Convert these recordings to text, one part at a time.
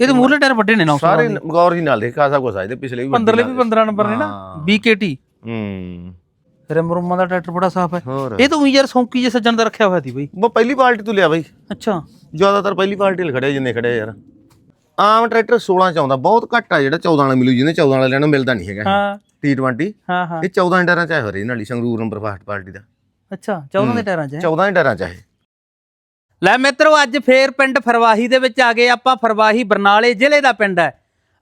ਇਹਦੇ ਮੂਰਲੇ ਟਾਇਰ ਵੱਡੇ ਨੇ 900 ਸਾਰੇ ਗੌਰ ਹੀ ਨਾਲ ਦੇ ਕਾਸਾ ਕੁਛ ਆ ਇਹਦੇ ਪਿਛਲੇ ਵੀ 15 ਵੀ 15 ਨੰਬਰ ਨੇ ਨਾ ਹਾਂ। BKT ਹੂੰ। ਰਿਮ ਰੁਮਾਂ ਦਾ ਟਰੈਕਟਰ ਬੜਾ ਸਾਫ਼ ਹੈ। ਇਹ ਤਾਂ ਉਹੀ ਯਾਰ ਸੌਂਕੀ ਜੇ ਸੱਜਣ ਦਾ ਰੱਖਿਆ ਹੋਇਆ ਸੀ ਬਈ। ਉਹ ਪਹਿਲੀ ਪਾਰਟੀ ਤੋਂ ਲਿਆ ਬਾਈ। ਅੱਛਾ। ਜ਼ਿਆਦਾਤਰ ਪਹਿਲੀ ਪਾਰਟੀ ਖੜੇ ਜਿੰਨੇ ਖੜੇ ਯਾਰ। ਆਮ ਟਰੈਕਟਰ 16 ਚ ਆਉਂਦਾ ਬਹੁਤ ਘੱਟ ਆ ਜਿਹੜਾ 14 ਵਾਲਾ ਮਿਲੂ ਜਿਹਨੇ 14 ਵਾਲਿਆਂ ਨੂੰ ਮਿਲਦਾ ਨਹੀਂ ਹੈਗਾ ਹਾਂ। T20 ਹਾਂ ਹਾਂ। ਇਹ 14 ਇੰਡਰਾਂ ਚ ਆਇਆ ਹੋਰੇ ਨਾਲੀ ਸੰਗਰੂਰ ਨੰਬਰ ਫਾਸਟ ਪਾਰਟੀ ਦਾ। ਅੱਛਾ 14 ਦੇ ਟਾਇਰਾਂ 'ਚ ਹੈ। 14 ਇੰਡਰਾਂ ਚ ਹੈ ਲੈ ਮਿੱਤਰੋ ਅੱਜ ਫੇਰ ਪਿੰਡ ਫਰਵਾਹੀ ਦੇ ਵਿੱਚ ਆ ਗਏ ਆਪਾਂ। ਫਰਵਾਹੀ ਬਰਨਾਲੇ ਜ਼ਿਲ੍ਹੇ ਦਾ ਪਿੰਡ ਹੈ।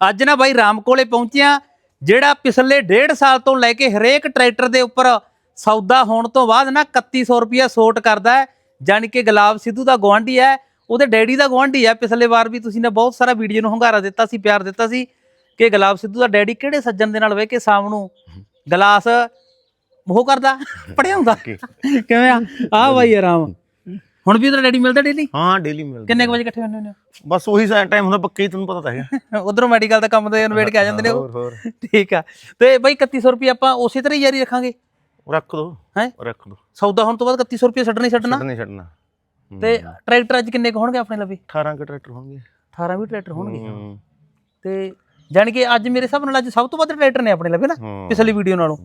ਅੱਜ ਨਾ ਬਾਈ ਰਾਮ ਕੋਲੇ ਪਹੁੰਚਿਆ ਜਿਹੜਾ ਪਿਛਲੇ ਡੇਢ ਸਾਲ ਤੋਂ ਲੈ ਕੇ ਹਰੇਕ ਟਰੈਕਟਰ ਦੇ ਉੱਪਰ ਸੌਦਾ ਹੋਣ ਤੋਂ ਬਾਅਦ ਨਾ 3100 ਰੁਪਿਆ ਸੋਟ ਕਰਦਾ ਹੈ। ਜਾਣੀ ਕਿ ਗੁਲਾਬ ਸਿੱਧੂ ਦਾ ਗਵਾਂਢੀ ਹੈ ਉਹਦੇ ਡੈਡੀ ਦਾ ਗਵਾਂਢੀ ਹੈ। ਪਿਛਲੇ ਵਾਰ ਵੀ ਤੁਸੀਂ ਨੇ ਬਹੁਤ ਸਾਰਾ ਵੀਡੀਓ ਨੂੰ ਹੰਗਾਰਾ ਦਿੱਤਾ ਸੀ ਪਿਆਰ ਦਿੱਤਾ ਸੀ ਕਿ ਗੁਲਾਬ ਸਿੱਧੂ ਦਾ ਡੈਡੀ ਕਿਹੜੇ ਸੱਜਣ ਦੇ ਨਾਲ ਬਹਿ ਕੇ ਸ਼ਾਮ ਨੂੰ ਗਲਾਸ ਉਹ ਕਰਦਾ ਪੜਿਆ ਹੁੰਦਾ? ਕਿਵੇਂ ਆ? ਆ ਬਾਈ ਆਰਾਮ। ਹੁਣ ਵੀ ਉਹਦਾ ਡੈਡੀ ਮਿਲਦਾ ਡੇਲੀ ਹਾਂ ਡੇਲੀ ਮਿਲਦਾ। ਕਿੰਨੇ ਕੁ ਵਜੇ ਇਕੱਠੇ ਹੁੰਦੇ ਹੁੰਦੇ ਬਸ ਉਹੀ ਸਾਰਾ ਟਾਈਮ ਹੁੰਦਾ ਪੱਕੇ ਹੀ ਤੁਹਾਨੂੰ ਪਤਾ ਤਾਂ ਹੈਗਾ। ਹੋ ਉਧਰੋਂ ਮੈਡੀਕਲ ਦਾ ਕੰਮ ਤੇ ਨਵੇੜ ਕੇ ਆ ਜਾਂਦੇ ਨੇ ਉਹ। ਹੋਰ ਹੋਰ। ਠੀਕ ਆ। ਤੇ ਬਾਈ 3100 ਰੁਪਏ ਆਪਾਂ ਉਸੇ ਤਰ੍ਹਾਂ ਹੀ ਜਾਰੀ ਰੱਖਾਂਗੇ? ਰੱਖ ਦੋ। ਹੈਂ? ਰੱਖ ਦੋ। ਸੌਦਾ ਹੋਣ ਤੋਂ ਬਾਅਦ 3100 ਰੁਪਏ ਛੱਡਣਾ ਹੀ ਛੱਡਣਾ। ਛੱਡਣਾ ਛੱਡਣਾ। ਤੇ ਟਰੈਕਟਰ ਅੱਜ ਕਿੰਨੇ ਕੁ ਹੋਣਗੇ ਆਪਣੇ ਲਵੇ? 18 ਕੁ ਟਰੈਕਟਰ ਹੋਣਗੇ। 18 ਵੀ ਟਰੈਕਟਰ ਹੋਣਗੇ। ਤੇ ਜਾਣੀ ਕਿ ਅੱਜ ਮੇਰੇ ਹਿਸਾਬ ਨਾਲ ਅੱਜ ਸਭ ਤੋਂ ਵੱਧ ਟਰੈਕਟਰ ਨੇ ਆਪਣੇ ਲਵੇ ਨਾ ਹਾਂ। ਪਿਛਲੀ ਵੀਡੀਓ ਨਾਲੋਂ।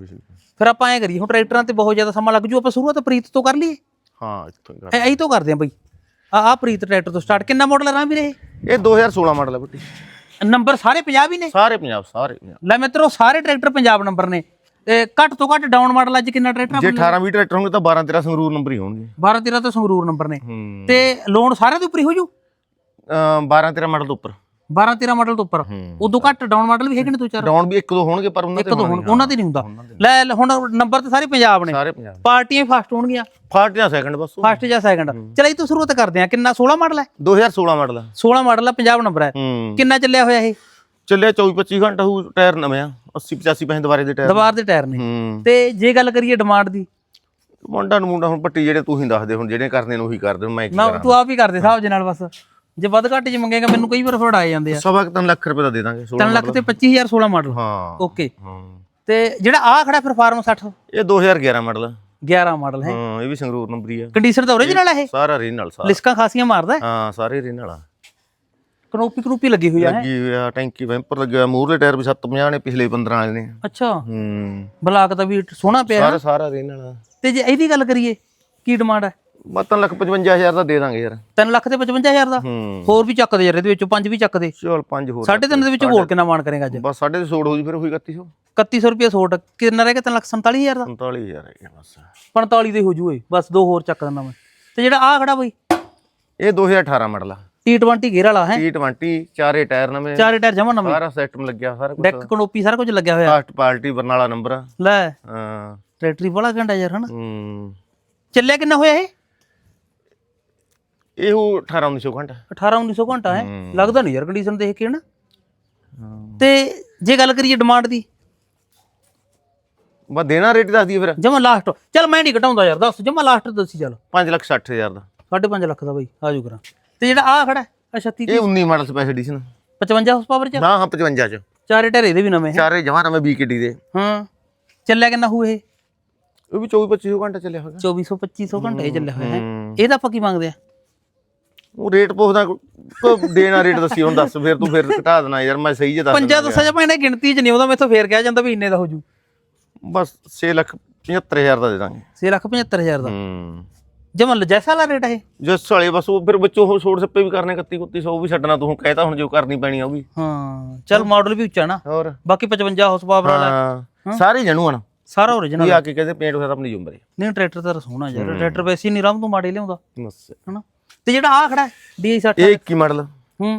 ਫਿਰ ਆਪਾਂ ਐਂ ਕਰੀਏ ਹੁਣ ਟਰੈਕਟਰਾਂ ਤੇ ਬਹੁਤ ਜ਼ਿਆਦਾ ਸਮਾਂ ਲੱਗ ਜੂ ਆਪਾਂ ਸ਼ੁਰੂਆਤ ਪ੍ਰੀਤ ਤੋਂ ਕਰ ਲਈਏ। ਹਾਂ ਇੱਥੋਂ ਹੀ ਕਰ ਐ ਤੋਂ ਕਰਦੇ ਆਂ ਬਈ। ਆ ਆ ਪ੍ਰੀਤ ਟਰੈਕਟਰ ਤੋਂ ਸਟਾਰਟ। ਕਿੰਨਾ ਮਾਡਲ ਰਾਂ ਵੀਰੇ ਇਹ? 2016 ਮਾਡਲ ਹੈ ਬੱਟੀ ਨੰਬਰ ਸਾਰੇ 50 ਹੀ ਨੇ? ਸਾਰੇ ਪੰਜਾਬ ਸਾਰੇ ਪੰਜਾਬ। ਲੈ ਮਿੱਤਰੋ ਸਾਰੇ ਟਰੈਕਟਰ ਪੰਜਾਬ ਨੰਬਰ ਨੇ। ਤੇ ਘੱਟ ਤੋਂ ਘੱਟ ਡਾਊਨ ਮਾਡਲ ਅੱਜ ਕਿੰਨਾ ਟਰੈਕਟਰ ਜੇ 18 20 ਟਰੈਕਟਰ ਹੋਣਗੇ ਤਾਂ 12 13 ਸੰਗਰੂਰ ਨੰਬਰ ਹੀ ਹੋਣਗੇ। 12 13 ਤੋਂ ਸੰਗਰੂਰ ਨੰਬਰ ਨੇ। ਤੇ ਲੋਨ ਸਾਰਿਆਂ ਦੇ ਉੱਪਰ ਹੀ ਹੋ ਜੂ? ਅਮ 12 13 ਮਾਡਲ ਤੋਂ ਉੱਪਰ। 12 13 ਮਾਡਲ ਤੋਂ ਉੱਪਰ। ਹੂੰ। ਉਦੋਂ ਘੱਟ ਡਾਊਨ ਮਾਡਲ ਵੀ ਹੈਗੇ ਨੇ ਦੋ ਚਾਰ। ਡਾਊਨ ਵੀ ਇੱਕ ਦੋ ਹੋਣਗੇ ਪਰ ਉਹਨਾਂ ਇੱਕ ਤੋਂ ਹੁਣ ਉਹਨਾਂ ਤੇ ਨਹੀਂ ਹੁੰਦਾ। ਦੇ ਲੈ ਹੁਣ ਨੰਬਰ ਤੇ ਸਾਰੇ ਪੰਜਾਬ ਨੇ। ਸਾਰੇ ਪੰਜਾਬ ਪਾਰਟੀਆਂ ਫਾਸਟ ਹੋਣਗੀਆਂ। ਫਾਸਟ ਜਾਂ ਸੈਕੰਡ ਬਸ। ਫਾਸਟ ਜਾਂ ਸੈਕੰਡ ਚਲ ਇਹ ਤੋਂ ਸ਼ੁਰੂਆਤ ਕਰਦੇ ਆ ਕਿੰਨਾ? 16 ਮਾਡਲ ਹੈ? 2016 ਮਾਡਲ ਆ। 16 ਮਾਡਲ ਹੈ ਪੰਜਾਬ ਨੰਬਰ ਹੈ। ਹੂੰ। ਕਿੰਨਾ ਚੱਲਿਆ ਹੋਇਆ ਇਹ? ਚੱਲਿਆ 24 25 ਘੰਟਾ ਹੂ ਟਾਇਰ ਨਵੇਂ ਆ। 80 85 ਪੈਸੇ ਦੁਬਾਰੇ ਦੇ ਟਾਇਰ ਦਵਾਰ ਦੇ ਟਾਇਰ ਨੇ। ਹੂੰ। ਤੇ ਜੇ ਗੱਲ ਕਰੀਏ ਡਿਮਾਂਡ ਦੀ? ਮੁੰਡਾ ਨੂੰ ਮੁੰਡਾ ਹੁਣ ਪੱਟੀ ਜਿਹੜੇ ਤੂੰ ਹੀ ਦੱਸ ਦੇ ਹੁਣ ਜਿਹੜੇ ਕਰਨੇ ਨੇ ਉਹੀ ਕਰ ਦੇ ਮੈਂ ਕੀ ਨਾ ਕਰਾਂ? ਤੂੰ ਆਪ ਹੀ ਕਰਦੇ ਦੇ ਨਾਲ ਬਸ। ਜੇ ਵੱਧ ਘੱਟ ਚ ਮੰਗੇਗਾ ਮੈਨੂੰ ਕਈ ਵਾਰ ਫੜ ਆਏ ਜਾਂਦੇ ਆ। ਸਵਾ ਕੁ ਤਿੰਨ ਲੱਖ ਰੁਪਏ ਦਾ ਦੇ ਦਾਂਗੇ 16 3 ਲੱਖ ਤੇ 25000 16 ਮਾਡਲ ਹਾਂ। ਓਕੇ ਹਾਂ। ਤੇ ਜਿਹੜਾ ਆ ਖੜਾ ਫਿਰ ਫਾਰਮ 60 ਇਹ 2011 ਮਾਡਲ ਆ 11 ਮਾਡਲ ਹੈ? ਹਾਂ ਇਹ ਵੀ ਸੰਗਰੂਰ ਨੰਬਰ ਹੀ ਆ। ਕੰਡੀਸ਼ਨ ਤਾਂ ਓਰੀਜਨਲ ਹੈ ਇਹ? ਸਾਰਾ ਨਾਲ ਸਾਰਾ। ਲਿਸਕਾਂ ਖਾਸੀਆਂ ਮਾਰਦਾ ਹੈ? ਸਾਰੇ ਰੀਨ ਵਾਲਾ ਕਨੋਪੀ ਕਨੋਪੀ ਲੱਗੀ ਹੋਈ ਆ ਲੱਗੀ ਹੋਇਆ ਟੈਂਕੀ ਵੈਂਪਰ ਲੱਗਿਆ ਮੂਰਲੇ ਟਾਇਰ ਵੀ 750 ਨੇ ਪਿਛਲੇ 15 ਵਾਲੇ ਨੇ। ਅੱਛਾ। ਹੂੰ। ਬਲਾਕ ਦਾ ਵੀ ਸੋਹਣਾ ਪਿਆ ਸਾਰਾ ਸਾਰਾ ਰੀਨ ਵਾਲਾ ਤੇ ਜੇ ਇਹਦੀ ਗੱਲ ਕਰੀਏ ਕੀ ਡਿਮਾਂਡ ਹੈ ਮਤਨ ਲੱਖ 55000 ਦਾ ਦੇ ਦਾਂਗੇ ਯਾਰ। 3 ਲੱਖ ਤੇ 55000 ਦਾ? ਹੂੰ। ਹੋਰ ਵੀ ਚੱਕਦੇ ਯਾਰ ਇਹਦੇ ਵਿੱਚੋਂ ਪੰਜ ਵੀ ਚੱਕਦੇ। ਚਲ ਪੰਜ ਹੋਰ ਸਾਢੇ ਤਿੰਨ ਦੇ ਵਿੱਚ ਹੋਰ ਕਿੰਨਾ ਮਾਨ ਕਰੇਗਾ ਅੱਜ? ਬਸ ਸਾਡੇ ਤੇ ਸੋੜ ਹੋ ਜੀ ਫਿਰ ਹੋਈ 3100 3100 ਰੁਪਏ ਸੋਟ ਕਿੰਨਾ ਰਹਿ ਗਿਆ 3 ਲੱਖ 47000 ਦਾ? 45000 ਹੈ ਗਿਆ ਬਸ। 45 ਦੇ ਹੋ ਜੂਏ ਬਸ ਦੋ ਹੋਰ ਚੱਕ ਦਿੰਦਾ ਮੈਂ। ਤੇ ਜਿਹੜਾ ਆ ਖੜਾ ਬਈ ਇਹ 2018 ਮਾਡਲ ਆ। T20 ਗੇਅਰ ਵਾਲਾ ਹੈ? T20 ਚਾਰੇ ਟਾਇਰ ਨਵੇਂ। ਚਾਰੇ ਟਾਇਰ ਜਮਾ ਨਵੇਂ। ਸਾਰਾ ਸਿਸਟਮ ਲੱਗਿਆ ਸਾਰਾ ਕੁਝ ਡੈਕ ਕਨੋਪੀ ਸਾਰਾ ਕੁਝ ਲੱਗਿਆ ਹੋਇਆ। ਫਾਸਟ ਪਾਰਟੀ ਬਰਨਾਲਾ ਨੰਬਰ ਆ। ਲੈ। ਹਾਂ। ਟਰੈਕਟਰੀ ਬੜਾ ਘੰਟਾ ਯਾਰ ਹਨਾ? ਹੂੰ। ਚੱਲਿਆ ਕਿੰਨਾ ਹੋਇਆ ਇਹ? ਇਹ ਉਹ 18 1900 ਘੰਟਾ। 18 1900 ਘੰਟਾ ਹੈ। ਹੂੰ। ਲੱਗਦਾ ਨਹੀਂ ਯਾਰ ਕੰਡੀਸ਼ਨ ਦੇਖ ਕੇ ਨਾ। ਤੇ ਜੇ ਗੱਲ ਕਰੀਏ ਡਿਮਾਂਡ ਦੀ? ਬਸ ਦੇਣਾ ਰੇਟ ਦੱਸ ਦਈਏ ਫਿਰ। ਜਮਾ ਲਾਸਟ ਚੱਲ ਮੈਂ ਨਹੀਂ ਘਟਾਉਂਦਾ ਯਾਰ ਦੱਸ ਜਮਾ ਲਾਸਟ ਦੱਸੀ ਚੱਲ। 5 ਲੱਖ 60000 ਦਾ। 5.5 ਲੱਖ ਦਾ ਬਈ ਆਜੂ ਕਰਾਂ। ਤੇ ਜਿਹੜਾ ਆ ਖੜਾ ਹੈ 36 ਇਹ 19 model special edition 55 horse power ਚ? ਹਾਂ ਹਾਂ 55 ਚ। ਚਾਰੇ ਟਾਇਰ ਇਹਦੇ ਵੀ ਨਵੇਂ ਹੈ। ਚਾਰੇ ਜਮਾਂ ਨਵੇਂ BKT ਦੇ। ਹਾਂ। ਚੱਲਿਆ ਕਿੰਨਾ ਹੋਊ ਇਹ? ਉਹ ਵੀ 24 2500 ਘੰਟਾ ਚੱਲਿਆ ਹੋਗਾ 2400 2500 ਘੰਟੇ ਚੱਲਿਆ ਹੋਇਆ ਹੈ। ਹੂੰ। ਇਹਦਾ ਆਪਾਂ ਕੀ ਮੰਗਦੇ ਆ ਉਹ ਰੇਟ ਪੁੱਛਦਾ ਕੋ ਦੇਣਾ ਰੇਟ ਦੱਸੀ ਹੁਣ ਦੱਸ ਫਿਰ ਤੂੰ ਫਿਰ ਘਟਾ ਦੇਣਾ ਯਾਰ ਮੈਂ ਸਹੀ ਜੇ ਦੱਸ ਪੰਜਾ ਦੱਸਿਆ ਜਾਂ ਭੈਣੇ ਗਿਣਤੀ ਚ ਨਹੀਂ ਉਹਦਾ ਮੈਥੋਂ ਫੇਰ ਕਿਹਾ ਜਾਂਦਾ ਵੀ ਇੰਨੇ ਦਾ ਹੋ ਜੂ। ਬਸ 6 ਲੱਖ 75000 ਦਾ ਦੇ ਦਾਂਗੇ। 6 ਲੱਖ 75000 ਦਾ? ਹੂੰ। ਜਮਾ ਜੈਸਾ ਵਾਲਾ ਰੇਟ ਹੈ ਜਿਸ ਸਾਲੇ ਬਸ ਉਹ ਫਿਰ ਵਿੱਚੋਂ ਉਹ ਛੋੜ ਸੱਪੇ ਵੀ ਕਰਨੇ 31 3100 ਉਹ ਵੀ ਛੱਡਣਾ ਤੂੰ ਕਹਿਤਾ ਹੁਣ ਜੋ ਕਰਨੀ ਪੈਣੀ ਆ ਉਹ ਵੀ। ਹਾਂ ਚੱਲ ਮਾਡਲ ਵੀ ਉੱਚਾ ਨਾ। ਹੋਰ? ਬਾਕੀ 55 ਹਾਰਸ ਪਾਵਰ ਵਾਲਾ ਸਾਰੇ ਜਣੂ ਹਨ ਸਾਰਾ ਵੀ ਓਰੀਜਨਲ ਆ। ਕੇ ਕਹਿੰਦੇ ਪੇਂਟ ਹੋਇਆ ਆਪਣੀ ਹੈ ਨਹੀਂ ਟਰੈਕਟਰ ਤਾਂ ਸੋਹਣਾ ਯਾਰ ਟਰੈਕਟਰ ਵੈਸੇ ਨਹੀਂ ਰਾਮ ਤੋਂ ਮਾੜੇ ਲਿਆਉਂਦਾ। ਬਸ। ਹਨਾ? ਤੇ ਜਿਹੜਾ ਆ ਖੜਾ ਹੈ DI 60 ਇਹ 21 ਮਾਡਲ ਹੂੰ।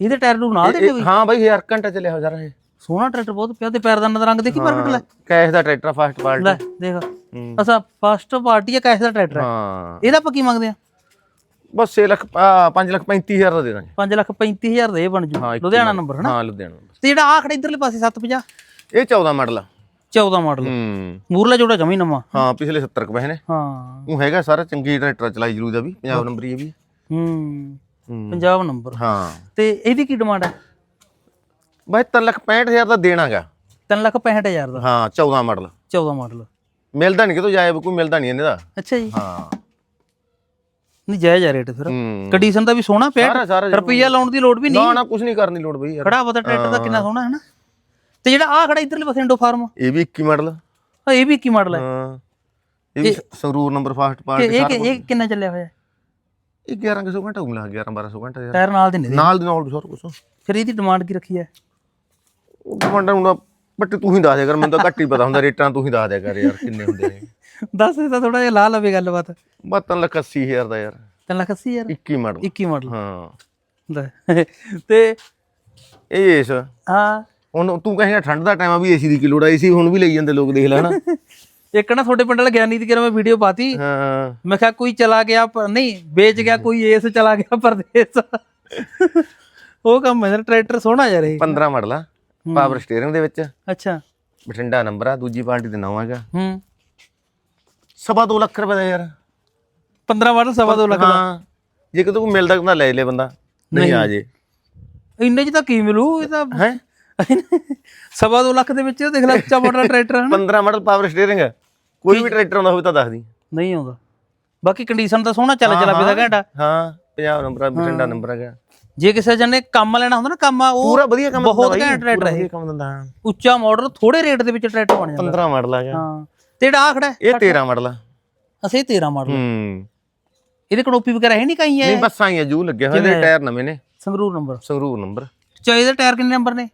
ਇਹਦੇ ਟਾਇਰ ਨੂੰ ਨਾਲ ਦੇ ਹਾਂ ਬਾਈ 1000 ਘੰਟਾ ਚੱਲਿਆ ਹੋ ਜਰਾ ਇਹ। ਸੋਹਣਾ ਟਰੈਕਟਰ ਬਹੁਤ ਪਿਆ ਤੇ ਪੈਰਦਾਨਾਂ ਦਾ ਰੰਗ ਦੇਖੀ ਮਾਰਕੀਟ ਲੈ। ਕੈਸ਼ ਦਾ ਟਰੈਕਟਰ ਫਾਸਟ ਲੈ ਪਾਰਟੀ ਦੇਖ। ਹੂੰ। ਅਸਾ ਫਸਟ ਪਾਰਟੀ ਹੈ ਕੈਸ਼ ਦਾ ਟਰੈਕਟਰ ਹੈ ਹਾਂ। ਇਹਦਾ ਆਪਾਂ ਕੀ ਮੰਗਦੇ ਆ? ਬਸ 6 ਲੱਖ 5 ਲੱਖ 35000 ਦਾ ਦੇ ਦਾਂਗੇ। 5 ਲੱਖ 35000 ਦਾ ਇਹ ਬਣ ਜੂ। ਲੁਧਿਆਣਾ ਨੰਬਰ ਹਨਾ? ਹਾਂ ਲੁਧਿਆਣਾ। ਤੇ ਜਿਹੜਾ ਆ ਖੜਾ ਇਧਰਲੇ ਪਾਸੇ 750 ਇਹ 14 ਮਾਡਲ ਆ। 14 ਮਾਡਲ। ਹੂੰ। ਮੂਰਲਾ ਜੋੜਾ ਜਮੀ ਨਵਾਂ। ਹਾਂ ਪਿਛਲੇ 70 ਕੁ ਨੇ। ਹਾਂ। ਉਹ ਹੈਗਾ ਸਾਰਾ ਚੰਗੀ ਟਰੈਕਟਰ ਚਲਾਈ ਜਰੂ ਦਾ ਵੀ ਪੰਜਾਬ ਨੰਬਰ ਇਹ ਵੀ। ਹੂੰ। ਪੰਜਾਬ ਨੰਬਰ। ਹਾਂ। ਤੇ ਇਹਦੀ ਕੀ ਡਿਮਾਂਡ ਹੈ ਬਾਈ 3 ਲੱਖ 65000 ਦਾ ਦੇਣਾਗਾ 3 ਲੱਖ 65000 ਦਾ? ਹਾਂ 14 ਮਾਡਲ। 14 ਮਾਡਲ। ਮਿਲਦਾ ਨਹੀਂ ਕਿਤੋਂ ਜਾਏ ਕੋਈ ਮਿਲਦਾ ਨਹੀਂ ਇਹਨੇ ਦਾ। ਅੱਛਾ ਜੀ। ਹਾਂ। ਨਹੀਂ ਜਾਇਜ਼ ਆ ਰੇਟ ਫਿਰ। ਕੰਡੀਸ਼ਨ ਦਾ ਵੀ ਸੋਹਣਾ ਪਿਆ ਰੁਪਈਆ ਲਾਉਣ ਦੀ ਲੋੜ ਵੀ ਨਹੀਂ। ਨਾ ਨਾ ਕੁਝ ਨਹੀਂ ਕਰਨੀ ਲੋੜ ਬਈ। ਯਾਰ ਖੜਾ ਪਤਾ ਟਰੈਕਟਰ ਦਾ ਕਿੰਨਾ ਸੋਹਣਾ ਹੈ ਨਾ। ਤੇ ਜਿਹੜਾ ਆ ਖੜਾ ਇਧਰਲੇ ਪਾਸੇ ਇੰਡੋ ਫਾਰਮ ਇਹ ਵੀ 21 ਮਾਡਲ ਆ। ਇਹ ਵੀ ਕੀ ਮਾਡਲ ਹੈ ਹਾਂ ਇਹ ਵੀ ਸੰਗਰੂਰ ਨੰਬਰ ਫਾਸਟ ਪਾਰਟ ਇਹ ਕਿ- ਇਹ ਕਿੰਨਾ ਚੱਲਿਆ ਹੋਇਆ? ਇਹ 1100 ਘੰਟਾ ਗਿਆ 11 1200 ਘੰਟਾ ਯਾਰ। ਟਾਇਰ ਨਾਲ ਦੇ ਨੇ ਨਾਲ ਦੀ ਨਾਲ ਸਾਰਾ ਕੁਝ ਫਿਰ ਇਹਦੀ ਡਿਮਾਂਡ ਕੀ ਰੱਖੀ ਹੈ? ਡਿਮਾਂਡਾਂ ਨੂੰ ਬਟ ਤੂੰ ਹੀ ਦੱਸ ਦਿਆ ਕਰ ਮੈਨੂੰ ਤਾਂ ਘੱਟ ਹੀ ਪਤਾ ਹੁੰਦਾ ਰੇਟਾਂ ਤੂੰ ਹੀ ਦੱਸ ਦਿਆ ਕਰ ਯਾਰ ਕਿੰਨੇ ਹੁੰਦੇ ਨੇ। ਦੱਸ ਇਹ ਤਾਂ ਥੋੜਾ ਜਿਹਾ ਲਾ ਲਵੇ ਗੱਲਬਾਤ। ਬਤਨ ਲੱਖ 80000 ਦਾ ਯਾਰ। 3 ਲੱਖ 80 ਯਾਰ 21 ਮਾਡਲ। 21 ਮਾਡਲ। ਹਾਂ। ਤੇ ਇਹ ਇਸ। ਹਾਂ। ਹੁਣ ਤੂੰ ਕਹੇਗਾ ਠੰਡ ਦਾ ਟਾਈਮ ਆ ਵੀ ਏਸੀ ਦੀ ਕੀ ਲੋੜ ਆ? ਏਸੀ ਹੁਣ ਵੀ ਲਈ ਜਾਂਦੇ ਲੋਕ ਦੇਖ ਲੈ ਹਨਾ। ਇੱਕ ਨਾ ਤੁਹਾਡੇ ਪਿੰਡ ਵਾਲਾ ਗਿਆਨੀ ਦੀ ਮੈਂ ਵੀਡੀਓ ਪਾਤੀ। ਹਾਂ। ਮੈਂ ਕਿਹਾ ਕੋਈ ਚਲਾ ਗਿਆ ਪਰ ਨਹੀਂ ਵੇਚ ਗਿਆ ਕੋਈ ਏਸ ਚਲਾ ਗਿਆ ਪਰਦੇਸ। ਉਹ ਕੰਮ ਹੈ ਟਰੈਕਟਰ ਸੋਹਣਾ ਯਾਰ ਇਹ 15 ਮਾਡਲ ਆ ਪਾਵਰ ਸਟੀਅਰਿੰਗ ਦੇ ਵਿੱਚ। ਅੱਛਾ। ਬਠਿੰਡਾ ਨੰਬਰ ਆ ਦੂਜੀ ਪਾਰਟੀ ਦੇ ਨਾਮ ਹੈਗਾ। ਹੂੰ। ਸਵਾ ਦੋ ਲੱਖ ਰੁਪਏ ਦਾ ਯਾਰ। 15 ਮਾਡਲ ਸਵਾ ਦੋ ਲੱਖ ਦਾ। ਹਾਂ। ਜੇ ਕਿਤੇ ਕੋਈ ਮਿਲਦਾ ਕਹਿੰਦਾ ਲੈ ਲੈ ਬੰਦਾ ਨਹੀਂ। ਆ ਜੇ। ਇੰਨੇ ਚ ਤਾਂ ਕੀ ਮਿਲੂ? ਇਹ ਤਾਂ ਹੈ? ਸਵਾ ਦੋ ਲੱਖ ਦੇ ਵਿੱਚ ਉਹ ਦੇਖ ਲੈ ਉੱਚਾ ਮਾਡਲ ਟਰੈਕਟਰ ਹਨ 15 ਮਾਡਲ ਪਾਵਰ ਸਟੀਅਰਿੰਗ ਕੋਈ ਵੀ ਟਰੈਕਟਰ ਆਉਂਦਾ ਹੋਵੇ ਤਾਂ ਦੱਸ ਦੀ। ਨਹੀਂ ਆਉਂਦਾ। ਬਾਕੀ ਕੰਡੀਸ਼ਨ ਤਾਂ ਸੋਹਣਾ ਚੱਲ ਚਲਾ ਪਿਆ ਘੰਟਾ ਹਾਂ 50 ਨੰਬਰ ਆ ਬਠਿੰਡਾ ਨੰਬਰ ਹੈਗਾ। ਜੇ ਕਿਸੇ ਜਣੇ ਕੰਮ ਲੈਣਾ ਹੁੰਦਾ ਨਾ ਕੰਮ ਆ ਉਹ ਪੂਰਾ ਵਧੀਆ ਕੰਮ ਬਹੁਤ ਘੈਂਟ ਟਰੈਕਟਰ ਹੈ ਕੰਮ ਦਿੰਦਾ ਹਾਂ। ਉੱਚਾ ਮਾਡਲ ਥੋੜੇ ਰੇਟ ਦੇ ਵਿੱਚ ਟਰੈਕਟਰ ਬਣ ਜਾਂਦਾ। 15 ਮਾਡਲ ਹੈਗਾ ਹਾਂ। ਤੇ ਜਿਹੜਾ ਆ ਖੜਾ ਹੈ, ਇਹ 13 ਮਾਡਲ ਆ। ਅਸੀਂ 13 ਮਾਡਲ ਹੂੰ। ਇਹਦੇ ਕਨੋਪੀ ਵਗੈਰਾ ਹੈ ਨਹੀਂ ਕਈ ਹੈ ਨਹੀਂ ਬੱਸਾਂ ਹੀ ਆ ਜੂ ਲੱਗਿਆ ਹੋਇਆ ਇਹਦੇ ਟਾਇਰ ਨਵੇਂ ਨੇ। ਸੰਗਰੂਰ ਨੰਬਰ। ਸੰਗਰੂਰ ਨੰਬਰ। ਚਾ ਇਹਦੇ ਟਾਇਰ ਕਿੰਨੇ ਨੰਬਰ ਨੇ?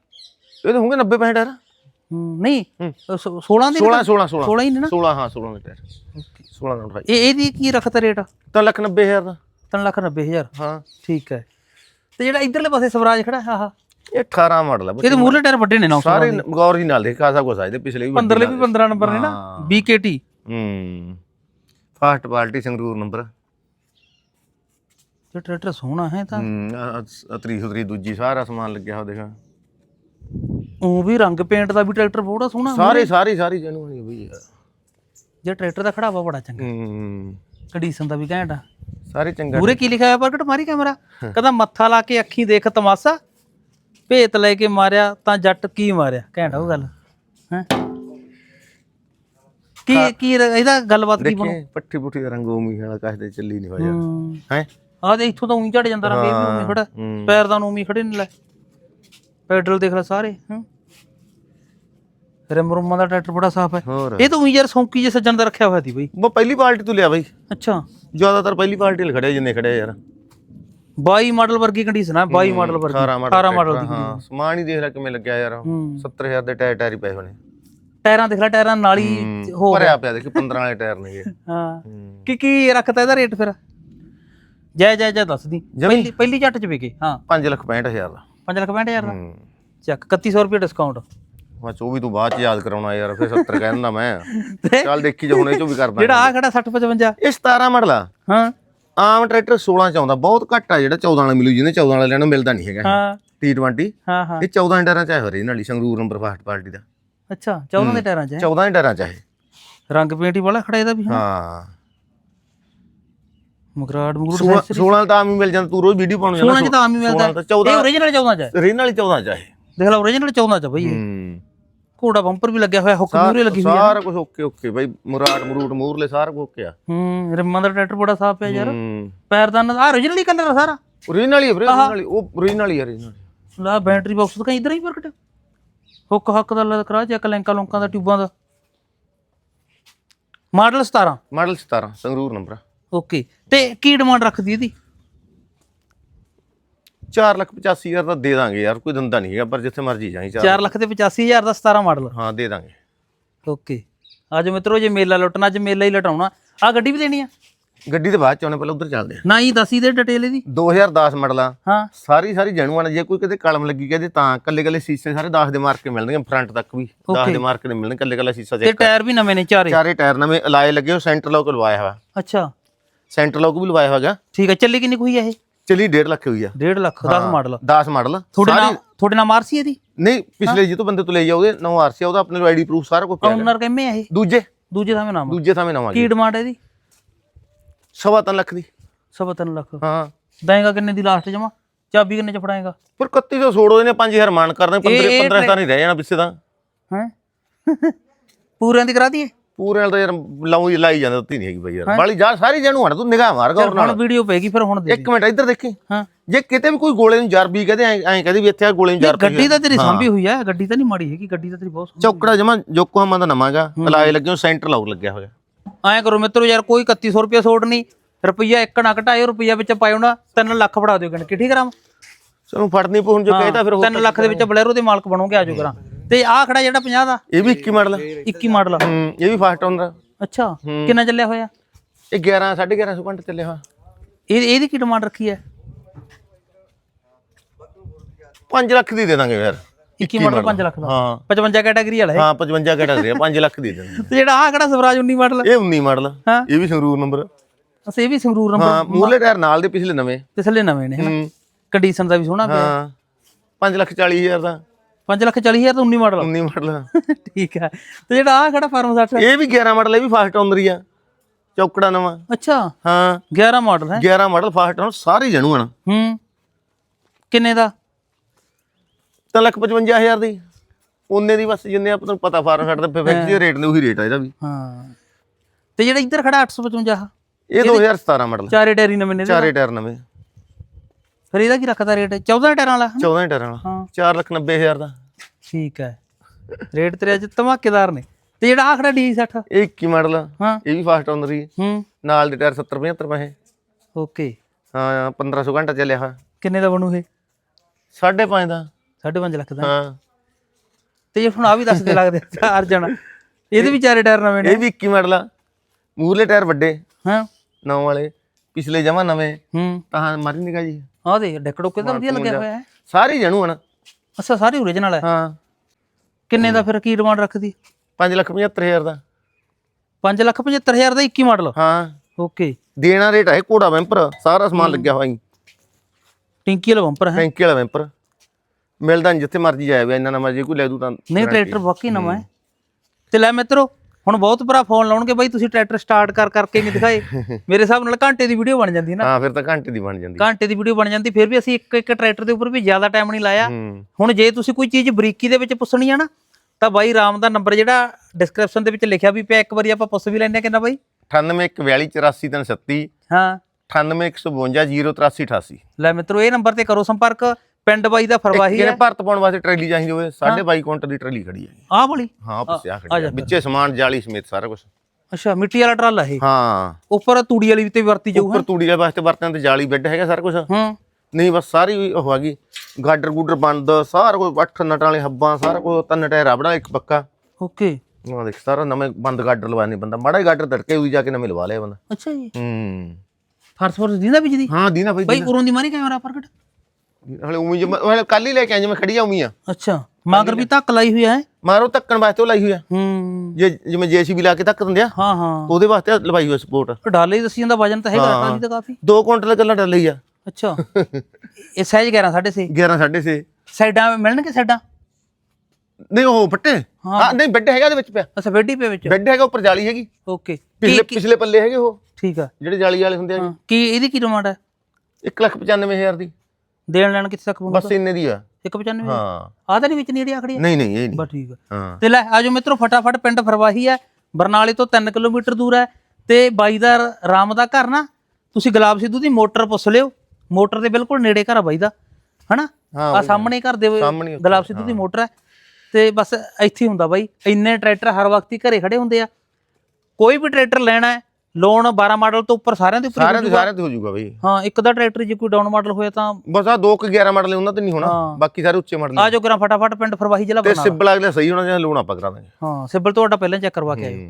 ਇਹ ਤਾਂ ਹੋਣਗੇ 90 65 ਟਾਇਰ ਹੂੰ, ਨਹੀਂ ਹੂੰ। 16 ਦੇ 16 16 16 16 ਹੀ ਨੇ ਨਾ? 16 ਹਾਂ 16 ਦੇ ਟਾਇਰ 16 ਦਾ ਉਠਾਈ। ਇਹ ਇਹਦੀ ਕੀ ਰੱਖਤਾ ਰੇਟ? ਤਾਂ ਲੱਖ 90 ਹਜ਼ਾਰ ਦਾ। 3 ਲੱਖ 90 ਹਜ਼ਾਰ? ਹਾਂ। ਠੀਕ ਹੈ। ਤੇ ਜਿਹੜਾ ਇਧਰਲੇ ਪਾਸੇ ਸਵਰਾਜ ਖੜਾ ਹੈ ਆਹ। ਇਹ 18 ਮਾਡਲ ਬੱਚੇ। ਇਹਦੇ ਮੂਹਰੇ ਟਾਇਰ ਵੱਡੇ ਨੇ 900 ਸਾਰੇ ਗੌਰ ਜੀ ਨਾਲ ਦੇ ਕੁਛ ਆ ਇਹਦੇ ਪਿਛਲੇ ਵੀ ਅੰਦਰਲੇ ਵੀ 15 ਨੰਬਰ ਨੇ ਨਾ? ਹਾਂ। BKT ਹੂੰ। First party Sangrur number. ਇਹ ਟਰੈਕਟਰ ਸੋਹਣਾ ਹੈ ਤਾਂ। ਹੂੰ ਅਤਰੀ ਸੁਤਰੀ ਦੂਜੀ ਸਾਰਾ ਸਮਾਨ ਲੱਗਿਆ ਹੋ ਦੇਖਾ। ਉਹ ਵੀ ਰੰਗ ਪੇਂਟ ਦਾ ਵੀ ਟਰੈਕਟਰ ਬਹੁਤ ਸੋਹਣਾ ਸਾਰੇ ਸਾਰੀ ਸਾਰੀ ਜੈਨੂਨ ਹੀ ਬਈ ਜੇ ਟਰੈਕਟਰ ਦਾ ਖੜਾਵਾ ਬੜਾ ਚੰਗਾ। ਹੂੰ। ਕੰਡੀਸ਼ਨ ਦਾ ਵੀ ਘੈਂਟ ਆ। ਸਾਰੇ ਚੰਗਾ ਮੂਰੇ ਕੀ ਲਿਖਿਆ ਹੋਇਆ ਪ੍ਰਗਟ? ਮਾਰੀ ਕੈਮਰਾ। ਕਹਿੰਦਾ ਮੱਥਾ ਲਾ ਕੇ ਅੱਖੀ ਦੇਖ ਤਮਾਸਾ। ਭੇਤ ਲੈ ਕੇ ਮਾਰਿਆ ਤਾਂ ਜੱਟ ਕੀ ਮਾਰਿਆ? ਘੈਂਟ ਆ ਉਹ ਗੱਲ। ਹੈ? ਕੀ ਕੀ ਇਹਦਾ ਗੱਲਬਾਤ ਕੀ ਬਣੂ? ਪੱਠੀ ਪੁੱਠੀ ਦਾ ਰੰਗ ਉਮੀ ਵਾਲਾ ਕਾਹ ਤੇ ਚੱਲੀ ਨਹੀਂ ਹੋਇਆ। ਹੂੰ। ਆਹ ਦੇ ਇੱਥੋਂ ਤਾਂ ਉਹੀ ਝੜ ਜਾਂਦਾ ਰੰਗ ਇਹ ਵੀ ਉਵੇਂ ਖੜਾ। ਪੈਰ ਦਾ ਉਵੇਂ ਖੜੇ ਨੇ ਲੈ। ਪੈਡਲ ਦੇਖ ਲੈ ਸਾਰੇ। ਹੂੰ। ਰਿਮ ਰੁਮਾਂ ਦਾ ਟਰੈਕਟਰ ਬੜਾ ਸਾਫ਼ ਹੈ। ਹੋਰ। ਇਹ ਤਾਂ ਉਹੀ ਯਾਰ ਸੌਂਕੀ ਜੇ ਸੱਜਣ ਦਾ ਰੱਖਿਆ ਹੋਇਆ ਸੀ ਬਈ। ਮੈਂ ਪਹਿਲੀ ਪਾਰਟੀ ਤੋਂ ਲਿਆ ਬਈ। ਅੱਛਾ। ਜ਼ਿਆਦਾਤਰ ਪਹਿਲੀ ਪਾਰਟੀ ਲ ਜਿੰਨੇ ਖੜੇ ਆ ਯਾਰ। 22 ਮਾਡਲ ਵਰਗੀ ਕੰਡੀਸ਼ਨ ਹੈ 22 ਮਾਡਲ ਵਰਗੀ। 18 ਮਾਡਲ 18 ਮਾਡਲ ਦੀ ਹਾਂ। ਸਮਾਨ ਹੀ ਦੇਖ ਲੈ ਕਿਵੇਂ ਲੱਗਿਆ ਯਾਰ। ਹੂੰ। 70000 ਦੇ ਟਾਇਰ ਟਾਇਰ ਹੀ ਪਏ ਹੋਣੇ। ਟਾਇਰਾਂ ਦੇਖ ਲੈ ਟਾਇਰਾਂ ਨਾਲ ਹੀ ਹੋ। ਭਰਿਆ ਪਿਆ ਦੇਖ 15 ਵਾਲੇ ਟਾਇਰ ਨੇਗੇ ਹਾਂ। ਹੂੰ। ਕੀ ਕੀ ਰੱਖਤਾ ਇਹਦਾ ਰੇਟ ਫਿਰ? ਜੈ ਜੈ ਜੈ ਦੱਸ ਦੀ। ਪਹਿਲੀ ਪਹਿਲੀ ਝੱਟ ਚ ਵਿਕੇ ਹਾਂ। 5 ਲੱਖ 65000 ਦਾ। 5 ਲੱਖ 65000 ਦਾ। ਹੂੰ। ਚੱਕ 3100 ਰੁਪਏ ਡਿਸਕਾਊਂਟ ਮੈਂ ਚੋ ਵੀ ਤੂੰ ਬਾਅਦ ਚ ਯਾਦ ਕਰਾਉਣਾ ਯਾਰ ਫਿਰ 70 ਕਹਿ ਦਿੰਦਾ ਮੈਂ। ਚੱਲ ਦੇਖੀ ਜਾ ਹੁਣ ਇਹ ਚੋਂ ਵੀ ਕਰਦਾ ਜਿਹੜਾ ਆ ਖੜਾ 60 55 ਇਹ 17 ਮਾਡਲ ਆ। ਹਾਂ। ਆਮ ਟਰੈਕਟਰ 16 ਚ ਆਉਂਦਾ ਬਹੁਤ ਘੱਟ ਆ ਜਿਹੜਾ 14 ਵਾਲਾ ਮਿਲੂ ਜਿਹਨੇ 14 ਵਾਲਾ ਲੈਣਾ ਮਿਲਦਾ ਨਹੀਂ ਹੈਗਾ। ਹਾਂ। T20 ਹਾਂ ਹਾਂ। ਇਹ 14 ਇੰਡਰਾਂ ਚ ਹੈ ਹੋਰੇ ਨਾਲੀ ਸੰਗਰੂਰ ਨੰਬਰ ਫਾਸਟ ਪਾਰਟੀ ਦਾ। ਅੱਛਾ 14 ਦੇ ਟਾਇਰਾਂ ਚ ਹੈ। 14 ਇੰਡਰਾਂ ਚ ਹੈ ਰੰਗ ਪੇਂਟ ਹੀ ਵਾਲਾ ਖੜਾ ਇਹਦਾ ਵੀ ਹਾਂ। ਹਾਂ। ਮਗਰਾੜ ਮਗਰੂੜ 16 16 ਤਾਂ ਆਮ ਹੀ ਮਿਲ ਜਾਂਦਾ ਤੂੰ ਰੋਜ਼ ਵੀਡੀਓ ਪਾਉਣ ਜਾਂਦਾ 16 ਚ ਤਾਂ ਆਮ ਹੀ ਮਿਲਦਾ। 16 ਤਾਂ 14 ਇਹ ਓਰੀਜਨਲ 14 ਚ ਹੈ। ਰੀਨ ਵਾਲੀ 14 ਚ ਹੈ ਦੇਖ ਲੈ ਓਰੀਜਨਲ 14 ਚ ਬਈ ਇਹ। ਹੂੰ। ਘੋੜਾ ਬੰਪਰ ਵੀ ਲੱਗਿਆ ਹੋਇਆ ਹੁੱਕ ਮੂਰੇ ਲੱਗੀ ਹੋਈ ਹੈ ਸਾਰਾ ਕੁਝ ਓਕੇ ਓਕੇ ਬਾਈ ਮੁਰਾਟ ਮਰੂਟ ਮੂਰਲੇ ਸਾਰਾ ਕੁਝ ਓਕੇ ਆ। ਹੂੰ ਰਿਮਾਂ ਦਾ ਟਰੈਕਟਰ ਬੜਾ ਸਾਫ਼ ਪਿਆ ਯਾਰ। ਹੂੰ। ਪੈਰਦਾਨ ਆ ਓਰੀਜਨਲ ਹੀ ਕਲਰ ਆ ਸਾਰਾ। ਰੀਨ ਵਾਲੀ ਵੀਰੇ ਰੀਨ ਵਾਲੀ ਉਹ ਰੀਨ ਵਾਲੀ ਆ ਵਾਲੀ ਲਾ ਬੈਟਰੀ ਬਾਕਸ ਤਾਂ ਕहीं ਇਧਰ ਹੀ ਪ੍ਰਗਟ ਹੁੱਕ ਹੱਕ ਦਾ ਲੱਗ ਕਰਾ ਚੈੱਕ ਲੈਂਕਾ ਲੋਕਾਂ ਦਾ ਟਿਊਬਾਂ ਦਾ। Model 17 model 17 Sangrur number okay ਤੇ ਕੀ ਡਿਮਾਂਡ ਰੱਖਦੀ ਇਹਦੀ? 4 ਲੱਖ 85 ਹਜ਼ਾਰ ਦਾ ਦੇ ਦਾਂਗੇ ਯਾਰ ਕੋਈ ਦਿੰਦਾ ਨਹੀਂ ਹੈਗਾ ਪਰ ਜਿੱਥੇ ਮਰਜ਼ੀ ਜਾਈ ਚਾਰ 4 ਲੱਖ। ਤੇ 85000 ਦਾ 17 ਮਾਡਲ। ਹਾਂ ਦੇ ਦਾਂਗੇ। ਓਕੇ ਅੱਜ ਮਿੱਤਰੋ ਜੇ ਮੇਲਾ ਲੁੱਟਣਾ ਅੱਜ ਮੇਲਾ ਹੀ ਲਟਾਉਣਾ ਆ ਗੱਡੀ ਵੀ ਦੇਣੀ ਆ? ਗੱਡੀ ਦੇ ਬਾਅਦ ਚ ਆਉਣੇ ਪਹਿਲਾਂ ਉਧਰ ਚੱਲਦੇ ਆ ਨਾ ਹੀ ਦੱਸੀ ਦੇ ਡਿਟੇਲ ਇਹਦੀ। 2010 ਮਾਡਲ ਆ ਹਾਂ। ਸਾਰੀ ਸਾਰੀ ਜੈਨੂਅਨ ਜੇ ਕੋਈ ਕਿਤੇ ਕਲਮ ਲੱਗੀ ਕਹਦੇ ਤਾਂ ਕੱਲੇ ਕੱਲੇ ਸ਼ੀਸ਼ੇ ਸਾਰੇ 10 ਦੇ ਮਾਰ ਕੇ ਮਿਲਣਗੇ ਫਰੰਟ ਤੱਕ ਵੀ 10 ਦੇ ਮਾਰ ਕੇ ਨਹੀਂ ਮਿਲਣਗੇ ਕੱਲੇ ਕੱਲੇ ਸ਼ੀਸ਼ਾ ਤੇ ਟਾਇਰ ਵੀ ਨਵੇਂ ਨੇ ਚਾਰੇ। ਚਾਰੇ ਟਾਇਰ ਨਵੇਂ ਅਲਾਏ ਲੱਗੇ ਹੋ ਸੈਂਟਰ ਲੋਕ ਲਵਾਇਆ ਹੋਇਆ। ਅੱਛਾ। ਸੈਂਟਰ ਲੋਕ ਵੀ ਲਵਾਇਆ ਹੋਇਆ ਠੀਕ ਹੈ ਚੱਲੀ ਕਿੰਨੀ ਕੁ ਹੋਈ ਆ ਇਹ? ਚਲੀ 1.5 ਲੱਖ ਹੋਈ ਆ। 1.5 ਲੱਖ 10 ਮਾਡਲ 10 ਮਾਡਲ ਤੁਹਾਡੇ ਨਾਲ ਤੁਹਾਡੇ ਨਾਲ ਮਾਰਸੀ ਇਹਦੀ? ਨਹੀਂ ਪਿਛਲੇ ਜੀ ਤੋਂ ਬੰਦੇ ਤੋਂ ਆ ਉਹਦੇ ਨਵਾਂ ਆਰਸੀ ਆ ਉਹਦਾ ਆਪਣੇ ਆਈਡੀ ਪ੍ਰੂਫ ਸਾਰਾ ਕੁਝ ਪਿਆ ਓਨਰ ਕਿੰਨੇ ਆ ਇਹ? ਦੂਜੇ। ਦੂਜੇ ਥਾਵੇਂ ਨਾਮ ਆ। ਦੂਜੇ ਥਾਵੇਂ ਨਵਾਂ ਜੀ ਕੀ ਡਿਮਾਂਡ ਹੈ ਇਹਦੀ? ਸਵਾ ਤਿੰਨ ਲੱਖ ਦੀ। ਸਵਾ ਤਿੰਨ ਲੱਖ। ਹਾਂ। ਦੇਂਗਾ ਕਿੰਨੇ ਦੀ ਲਾਸਟ ਜਮਾ? ਚਾਬੀ ਕਿੰਨੇ ਚ ਫੜਾਏਗਾ? ਪਰ 3100 ਛੋੜੋ ਇਹਨੇ 5000 ਮਾਨ ਕਰਦੇ 15 ਇਹ- 15 ਤਾਂ ਨਹੀਂ ਰਹਿ ਜਾਣਾ ਪਿੱਛੇ ਤਾਂ। ਹੈ? ਪੂਰਿਆਂ ਦੀ ਕਰਾ ਦਈਏ? ਪੂਰੇ ਨਾਲ ਤਾਂ ਯਾਰ ਲਾਉਂ ਲਾਈ ਜਾਂਦਾ ਉੱਤੀ ਨਹੀਂ ਹੈਗੀ ਬਾਈ ਯਾਰ। ਬਾਲੀ ਜਾ ਸਾਰੀ ਜਣੂ ਹਣ ਤੂੰ ਨਿਗਾਹ ਮਾਰ ਗੌਰ ਹੁਣ ਨਾਲ। ਵੀਡੀਓ ਪਏਗੀ ਫਿਰ ਹੁਣ ਦੇ ਇੱਕ ਮਿੰਟ ਇੱਧਰ ਦੇਖੀ। ਹਾਂ। ਜੇ ਕਿਤੇ ਵੀ ਕੋਈ ਗੋਲੇ ਨੂੰ ਜਰ ਵੀ ਕਹਦੇ ਐਂ ਐਂ ਕਹਦੇ ਵੀ ਇੱਥੇ ਆ ਗੋਲੇ ਨੂੰ ਜਰ ਪਈ ਗੱਡੀ ਤਾਂ ਤੇਰੀ ਸਾਂਭੀ ਹੋਈ ਹੈ ਗੱਡੀ ਤਾਂ ਨਹੀਂ ਮਾੜੀ ਹੈਗੀ ਗੱਡੀ ਤਾਂ ਤੇਰੀ ਬਹੁਤ ਸੋਹਣੀ ਚੌਕੜਾ ਜਮਾ ਜੋਕੋਹਾਮਾ ਦਾ ਨਵਾਂਗਾ ਅਲਾਏ ਲੱਗਿਓ ਸੈਂਟਰ ਲਾਉ ਲੱਗਿਆ ਹੋਇਆ। ਐਂ ਕਰੋ ਮਿੱਤਰੋ ਯਾਰ ਕੋਈ 3100 ਰੁਪਏ ਸੋਟ ਨਹੀਂ ਰੁਪਈਆ ਇੱਕ ਨਾ ਘਟਾਇਓ ਰੁਪਈਆ ਵਿੱਚ ਪਾਇਓ ਨਾ 3 ਲੱਖ ਫੜਾ ਦਿਓ ਗਣ ਠੀਕ ਕਰਾਂ ਚਲੋ ਫੜਨੀ ਪੂਣ ਜੋ ਕਹਿਤਾ ਫਿਰ ਉਹ 3 ਲੱਖ ਦੇ ਵਿੱਚ ਬਲੈਰੋ ਦੇ ਮਾਲਕ ਬਣੋਗੇ ਆਜੋ ਕਰਾਂ। ਤੇ ਆਹ ਖੜਾ ਜਿਹੜਾ 50 ਦਾ? ਇਹ ਵੀ 21 ਮਾਡਲ 21 ਮਾਡਲ ਹੂੰ ਇਹ ਵੀ ਫਾਸਟ ਆਉਂਦਾ ਅੱਛਾ ਕਿੰਨਾ ਚੱਲਿਆ ਹੋਇਆ? ਇਹ 11 1150 ਘੰਟੇ ਚੱਲਿਆ ਹੋਇਆ। ਇਹ ਇਹਦੀ ਕੀ ਡਿਮਾਂਡ ਰੱਖੀ ਹੈ? 5 ਲੱਖ ਦੀ ਦੇ ਦਾਂਗੇ ਯਾਰ 21 ਮਾਡਲ 5 ਲੱਖ ਦਾ? ਹਾਂ। 55 ਕੈਟਾਗਰੀ ਵਾਲਾ ਹੈ ਹਾਂ 55 ਕੈਟਾਗਰੀ ਆ 5 ਲੱਖ ਦੀ ਦੇ ਦਾਂਗੇ। ਤੇ ਜਿਹੜਾ ਆਹ ਖੜਾ ਸਵਰਾਜ 19 ਮਾਡਲ ਇਹ 19 ਮਾਡਲ। ਇਹ ਵੀ ਸੰਗਰੂਰ ਨੰਬਰ ਅਸੀਂ ਇਹ ਵੀ ਸੰਗਰੂਰ ਨੰਬਰ ਹਾਂ ਮੂਲੇ ਟਾਇਰ ਨਾਲ ਦੇ ਪਿਛਲੇ ਨਵੇਂ। ਪਿਛਲੇ ਨਵੇਂ ਨੇ ਹਨਾ? ਹੂੰ। ਕੰਡੀਸ਼ਨ ਦਾ ਵੀ ਸੋਹਣਾ ਪਿਆ। ਹਾਂ। 5 ਲੱਖ 40 ਹਜ਼ਾਰ ਦਾ। 5 ਲੱਖ 40 ਹਜ਼ਾਰ ਤੋਂ 19 ਮਾਡਲ 19 ਮਾਡਲ ਠੀਕ ਹੈ ਤੇ ਜਿਹੜਾ ਆਹ ਖੜਾ ਫਾਰਮ 60 ਇਹ ਵੀ 11 ਮਾਡਲ ਇਹ ਵੀ ਫਾਸਟ ਆਉਂਦੀ ਆ। ਚੌਕੜਾ ਨਵਾਂ। ਅੱਛਾ। ਹਾਂ। 11 ਮਾਡਲ ਹੈ। 11 ਮਾਡਲ ਫਾਸਟ ਆਉਣ ਸਾਰੇ ਜਣੂ ਹਨ। ਹੂੰ। ਕਿੰਨੇ ਦਾ? 3 ਲੱਖ 55 ਹਜ਼ਾਰ ਦੀ। ਉਹਨੇ ਦੀ ਬਸ ਜਿੰਨੇ ਆਪਾਂ ਨੂੰ ਪਤਾ ਫਾਰਮ ਛੱਡ ਦੇ ਫਿਕਸ ਦੇ ਰੇਟ ਨੇ ਉਹੀ ਰੇਟ ਆ ਇਹਦਾ ਵੀ। ਹਾਂ। ਤੇ ਜਿਹੜਾ ਇੱਧਰ ਖੜਾ 855 ਇਹ 2017 ਮਾਡਲ। ਚਾਰੇ ਟੈਰੀ ਨਵੇਂ ਨੇ। ਚਾਰੇ ਟਾਇਰ ਨਵੇਂ। ਫਿਰ ਇਹਦਾ ਕੀ ਰੱਖਦਾ ਰੇਟ 14 ਟਾਇਰਾਂ ਵਾਲਾ। 14 ਟਾਇਰਾਂ ਵਾਲਾ। ਹਾਂ। 4 ਲੱਖ 90 ਹਜ਼ਾਰ ਦਾ। ਠੀਕ ਹੈ। ਰੇਟ ਤੇਰੇ ਅੱਜ ਧਮਾਕੇਦਾਰ ਨੇ। ਤੇ ਜਿਹੜਾ ਆਹ ਖੜਾ D60 ਇਹ 21 ਮਾਡਲ ਆ। ਹਾਂ। ਇਹ ਵੀ ਫਾਸਟ ਆਉਂਦੀ ਹੂੰ ਨਾਲ ਦੇ ਟਾਇਰ 70 75 ਪੈਸੇ। ਓਕੇ। ਹਾਂ 1500 ਘੰਟਾ ਚੱਲਿਆ ਹਾਂ। ਕਿੰਨੇ ਦਾ ਬਣੂ ਇਹ? 5.5 ਦਾ। 5.5 ਲੱਖ ਦਾ। ਹਾਂ। ਤੇ ਇਹ ਹੁਣ ਆ ਵੀ ਦੱਸ ਦੇ ਲੱਗਦੇ ਚਾਰ ਜਣਾ। ਇਹਦੇ ਵੀ ਚਾਰੇ ਟਾਇਰ ਨਵੇਂ ਨੇ। ਇਹ ਵੀ 21 ਮਾਡਲ ਆ। ਮੂਰਲੇ ਟਾਇਰ ਵੱਡੇ। ਹਾਂ। ਨੌ ਵਾਲੇ। ਪਿਛਲੇ ਜਮਾ ਨਵੇਂ। ਹੂੰ। ਤਾਂ ਮਾਰੀ ਨਿਕਾ ਜੀ। ਆਹ ਦੇ ਡੈਕੜੋ ਕਿਦਾਂ ਵਧੀਆ ਲੱਗਿਆ ਹੋਇਆ ਹੈ। ਸਾਰੇ ਜਣੂ ਹਨ ਅੱਛਾ ਸਾਰੀ ਓਰੀਜਨਲ ਹੈ। ਹਾਂ। ਕਿੰਨੇ ਦਾ ਫਿਰ ਕੀ ਡਿਮਾਂਡ ਰੱਖਦੀ? 5 ਲੱਖ 75 ਹਜ਼ਾਰ ਦਾ। 5 ਲੱਖ 75000 ਦਾ 21 ਮਾਡਲ? ਹਾਂ। ਓਕੇ। ਦੇਣਾ ਰੇਟ ਹੈ ਕੋੜਾ ਵੈਂਪਰ ਸਾਰਾ ਸਮਾਨ ਲੱਗਿਆ ਹੋਇਆ ਜੀ। ਟਿੰਕੀ ਵਾਲਾ ਬੰਪਰ ਹੈ? ਟੈਂਕੀ ਵਾਲਾ ਵੈਂਪਰ। ਮਿਲਦਾ ਨਹੀਂ ਜਿੱਥੇ ਮਰਜ਼ੀ ਜਾਇਆ ਵੇ ਇੰਨਾ ਨਾ ਮਰਜ਼ੀ ਕੋਈ ਲੈ ਦੂ ਤਾਂ ਨਹੀਂ ਟਰੈਕਟਰ ਵਾਕਈ ਨਵਾਂ ਹੈ। ਤੇ ਲੈ ਮਿੱਤਰੋ ਹੁਣ ਬਹੁਤ ਭਰਾ ਫੋਨ ਲਾਉਣਗੇ ਬਾਈ ਤੁਸੀਂ ਟਰੈਕਟਰ ਸਟਾਰਟ ਕਰ ਕਰਕੇ ਨਹੀਂ ਦਿਖਾਏ। ਮੇਰੇ ਹਿਸਾਬ ਨਾਲ ਘੰਟੇ ਦੀ ਵੀਡੀਓ ਬਣ ਜਾਂਦੀ ਨਾ। ਹਾਂ ਫਿਰ ਤਾਂ ਘੰਟੇ ਦੀ ਬਣ ਜਾਂਦੀ ਘੰਟੇ ਦੀ ਵੀਡੀਓ ਬਣ ਜਾਂਦੀ ਫਿਰ ਵੀ ਅਸੀਂ ਇੱਕ ਇੱਕ ਟਰੈਕਟਰ ਦੇ ਉੱਪਰ ਵੀ ਜ਼ਿਆਦਾ ਟਾਈਮ ਨਹੀਂ ਲਾਇਆ। ਹੁਣ ਜੇ ਤੁਸੀਂ ਕੋਈ ਚੀਜ਼ ਬਰੀਕੀ ਦੇ ਵਿੱਚ ਪੁੱਛਣੀ ਆ ਨਾ ਤਾਂ ਬਾਈ ਰਾਮ ਦਾ ਨੰਬਰ ਜਿਹੜਾ ਡਿਸਕ੍ਰਿਪਸ਼ਨ ਦੇ ਵਿੱਚ ਲਿਖਿਆ ਵੀ ਪਿਆ ਇੱਕ ਵਾਰੀ ਆਪਾਂ ਪੁੱਛ ਵੀ ਲੈਂਦੇ ਆ ਕਿੰਨਾ ਬਾਈ? 9814844337 ਹਾਂ। 9815508388 ਲੈ ਮਿੱਤਰੋ ਇਹ ਨੰਬਰ ਤੇ ਕਰੋ ਸੰਪਰਕ। ਪਿੰਡ ਬਾਈ ਦਾ ਫਰਵਾਹੀ ਹੈ। ਭਰਤ ਪਾਉਣ ਵਾਸਤੇ ਟਰੈਲੀ ਚਾਹੀਦੀ ਹੋਵੇ 22 ਕੁਇੰਟਲ ਦੀ ਟਰੈਲੀ ਖੜੀ ਹੈ ਆਹ ਵਾਲੀ? ਹਾਂ ਪਿੱਛੇ ਆ ਖੜੀ ਹੈ। ਵਿੱਚੇ ਸਮਾਨ ਜਾਲੀ ਸਮੇਤ ਸਾਰਾ ਕੁਝ ਅੱਛਾ ਮਿੱਟੀ ਵਾਲਾ ਟਰਾਲਾ ਇਹ? ਹਾਂ। ਉੱਪਰ ਤੂੜੀ ਵਾਲੀ ਵੀ ਤੇ ਵਰਤੀ ਜਾਊ ਉੱਪਰ ਤੂੜੀ ਦੇ ਵਾਸਤੇ ਵਰਤਣ ਤੇ ਜਾਲੀ ਬੈੱਡ ਹੈਗਾ ਸਾਰਾ ਕੁਝ ਹੂੰ। ਨਹੀਂ ਬਸ ਸਾਰੀ ਉਹ ਹੈਗੀ। ਗਾਡਰ ਗੂਡਰ ਬੰਦ ਸਾਰਾ ਕੁਝ ਅੱਠ ਨਟਾਂ ਵਾਲੇ ਹੱਬਾਂ ਸਾਰਾ ਕੁਝ ਤਿੰਨ ਟਾਇਰ ਰਬੜਾ ਇੱਕ ਪੱਕਾ। ਓਕੇ। ਉਹ ਦੇਖ ਸਾਰਾ ਨਵੇਂ ਬੰਦ ਗਾਡਰ ਲਵਾਣੇ ਬੰਦਾ। ਮਾੜਾ ਹੀ ਗਾਡਰ ਧੜਕੇ ਹੋਈ ਜਾ ਕੇ ਨਵੇਂ ਲਵਾ ਲਿਆ ਬੰਦਾ। ਅੱਛਾ ਜੀ। ਹੂੰ। ਫਰਸ ਫਰਸ ਦਿੰਦਾ ਵਿੱਚ ਦੀ? ਹਾਂ ਦੀਨਾ ਭਾਈ ਬਾਈ ਉਰੋਂ ਦੀ ਮਾਰੀ ਕੈਮਰਾ ਪ੍ਰਗਟ? ਹਲੇ ਉਮੀ ਜਿਵੇਂ ਹਲੇ ਕੱਲ ਹੀ ਲੈ ਕੇ ਆਇਆ ਜਿਵੇਂ ਖੜੀ ਆ ਉਮੀ ਆ। ਅੱਛਾ ਮਗਰ ਵੀ ਧੱਕ ਲਾਈ ਹੋਈ ਹੈ ਮਾਰੋ ਧੱਕਣ ਵਾਸਤੇ ਉਹ ਲਾਈ ਹੋਈ ਆ। ਹੂੰ। ਜੇ ਜਿਵੇਂ ਜੇਸੀਬੀ ਲਾ ਕੇ ਧੱਕ ਦਿੰਦੇ ਆ ਹਾਂ ਹਾਂ। ਉਹਦੇ ਵਾਸਤੇ ਲਵਾਈ ਹੋਈ ਸਪੋਰਟ ਡਾਲੇ ਹੀ ਦੱਸੀ ਜਾਂਦਾ ਵਜਨ ਤਾਂ ਹੈਗਾ ਟਰਾਲੀ ਦਾ ਕਾਫੀ। 2 ਕੁਇੰਟਲ ਗੱਲਾਂ ਡਰ ਲਈ ਆ। ਅੱਛਾ। ਇਹ ਸਾਈਜ਼ 11 6.5 11 6.5 ਸਾਈਡਾਂ ਮਿਲਣਗੇ ਸਾਈਡਾਂ? ਨਹੀਂ ਉਹ ਫੱਟੇ। ਹਾਂ। ਨਹੀਂ ਬੈੱਡ ਹੈਗਾ ਇਹਦੇ ਵਿੱਚ ਪਿਆ। ਅੱਛਾ ਬੈਡੀ ਪੇ ਵਿੱਚ। ਬੈੱਡ ਹੈਗਾ ਉੱਪਰ ਜਾਲੀ ਹੈਗੀ। ਓਕੇ ਪਿਛਲੇ ਪਿਛਲੇ ਪੱਲੇ ਹੈਗੇ ਉਹ। ਠੀਕ ਆ। ਜਿਹੜੇ ਜਾਲੀ ਵਾਲੇ ਹੁੰਦੇ ਆ ਹਾਂ, ਕੀ ਇਹਦੀ ਕੀ ਡਿਮਾਂਡ ਹੈ 195000 ਦੀ। ਦੇਣ ਲੈਣ ਕਿੱਥੇ ਤੱਕ ਬਣੂਗਾ ਬਸ ਇੰਨੇ ਦੀ ਆ। 195 ਹਾਂ। ਆਹ ਤਾਂ ਨਹੀਂ ਵਿੱਚ ਨਹੀਂ ਜਿਹੜੀ ਆਖੜੀ? ਨਹੀਂ ਨਹੀਂ ਇਹ ਨਹੀਂ। ਬਸ ਠੀਕ ਆ। ਹਾਂ। ਤੇ ਲੈ ਆਜੋ ਮਿੱਤਰੋ ਫਟਾਫਟ ਪਿੰਡ ਫਰਵਾਹੀ ਹੈ। ਬਰਨਾਲੇ ਤੋਂ 3 ਕਿਲੋਮੀਟਰ ਦੂਰ ਹੈ। ਤੇ ਬਾਈ ਦਾ ਰਾਮ ਦਾ ਘਰ ਨਾ ਤੁਸੀਂ ਗੁਲਾਬ ਸਿੱਧੂ ਦੀ ਮੋਟਰ ਪੁੱਛ ਲਿਓ। ਮੋਟਰ ਦੇ ਬਿਲਕੁਲ ਨੇੜੇ ਘਰ ਆ ਬਾਈ ਦਾ। ਹਨਾ? ਆ ਸਾਹਮਣੇ ਘਰ ਦੇ ਗੁਲਾਬ ਸਿੱਧੂ ਦੀ ਮੋਟਰ ਹੈ। ਤੇ ਬਸ ਇੱਥੇ ਹੁੰਦਾ ਬਾਈ। ਇੰਨੇ ਟਰੈਕਟਰ ਹਰ ਵਕਤ ਹੀ ਘਰੇ ਖੜੇ ਹੁੰਦੇ ਆ। ਕੋਈ ਵੀ ਟਰੈਕਟਰ ਲੈਣਾ ਹੈ ਲੋਨ 12 ਮਾਡਲ ਤੋਂ ਉੱਪਰ ਸਾਰਿਆਂ ਦੇ ਉੱਪਰ ਸਾਰਿਆਂ ਦੇ। ਸਾਰਿਆਂ ਤੇ ਹੋ ਜਾਊਗਾ ਬਈ ਹਾਂ ਇੱਕ ਦਾ ਟਰੈਕਟਰ ਜੇ ਕੋਈ ਡਾਊਨ ਮਾਡਲ ਹੋਇਆ ਤਾਂ ਬਸ ਆ 2 ਕਿ 11 ਮਾਡਲ ਉਹਨਾਂ ਤੇ ਨਹੀਂ ਹੋਣਾ। ਬਾਕੀ ਸਾਰੇ ਉੱਚੇ ਮਾਡਲ ਆਜੋ ਕਰਾਂ ਫਟਾਫਟ ਪਿੰਡ ਫਰਵਾਹੀ ਜ਼ਿਲ੍ਹਾ ਤੇ ਬਰਨਾਲਾ ਸਿਬਲ ਅਗਲੇ ਸਹੀ ਹੋਣਾ ਚਾਹੀਦਾ ਲੋਨ ਆਪਾਂ ਕਰਾ ਦਾਂਗੇ ਹਾਂ ਸਿਬਲ ਤੁਹਾਡਾ ਪਹਿਲਾਂ ਚੈੱਕ ਕਰਵਾ ਕੇ ਆਇਓ।